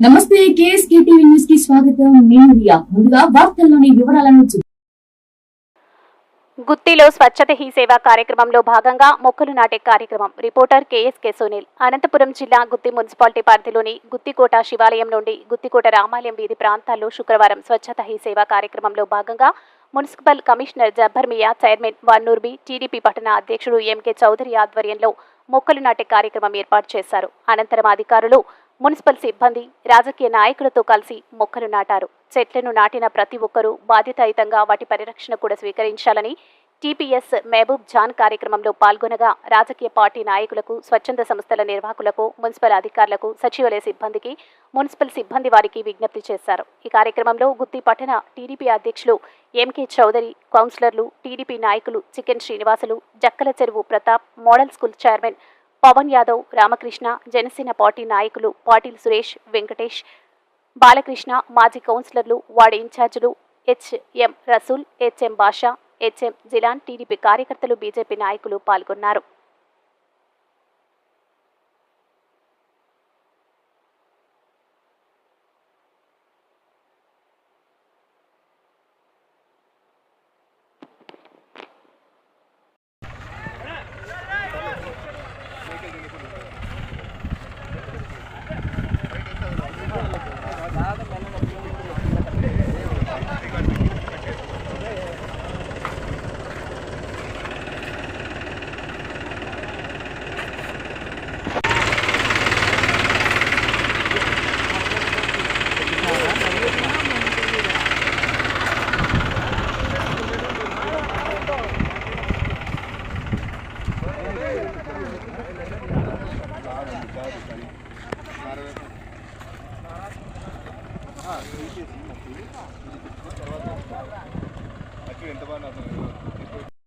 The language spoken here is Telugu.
నమస్తే కేఎస్కే టీవీ న్యూస్కి స్వాగతం. నేను రియా. ముందుగా వార్తల్లోని వివరాలను చూ- గుత్తిలో స్వచ్ఛత హీ సేవ కార్యక్రమంలో భాగంగా మొక్కలు నాటే కార్యక్రమం. Reporter KSK Sunil. అనంతపురం జిల్లా గుత్తి మున్సిపాలిటీ పరిధిలోని గుత్తికోట శివాలయం నుండి గుత్తికోట రామాలయం వీధి ప్రాంతాల్లో శుక్రవారం స్వచ్ఛత హీ సేవ కార్యక్రమంలో భాగంగా municipal commissioner Jabbar Miya chairman Vannurbi TDP పట్టణ అధ్యక్షుడు ఎంకే చౌదరి ఆధ్వర్యంలో మొక్కలు నాటే కార్యక్రమం ఏర్పాటు చేశారు. అనంతరం అధికారులు మున్సిపల్ సిబ్బంది రాజకీయ నాయకులతో కలిసి మొక్కలు నాటారు. చెట్లను నాటిన ప్రతి ఒక్కరూ బాధ్యతాయుతంగా వాటి పరిరక్షణ కూడా స్వీకరించాలని టీపీఎస్ మహబూబ్ జాన్ కార్యక్రమంలో పాల్గొనగా రాజకీయ పార్టీ నాయకులకు స్వచ్ఛంద సంస్థల నిర్వాహకులకు మున్సిపల్ అధికారులకు సచివాలయ సిబ్బందికి మున్సిపల్ సిబ్బంది వారికి విజ్ఞప్తి చేశారు. ఈ కార్యక్రమంలో గుత్తి పట్టణ టీడీపీ అధ్యక్షులు ఎంకే చౌదరి కౌన్సిలర్లు టీడీపీ నాయకులు chicken Srinivasulu Jakkala Cheruvu Pratap model school chairman Pavan Yadav Ramakrishna Janasena party నాయకులు పాటిల్ సురేష్ వెంకటేష్ బాలకృష్ణ మాజీ కౌన్సిలర్లు వార్డు ఇన్ఛార్జీలు HM Rasool HM Basha HM Jilan TDP కార్యకర్తలు బీజేపీ నాయకులు పాల్గొన్నారు. ఎంత బాగా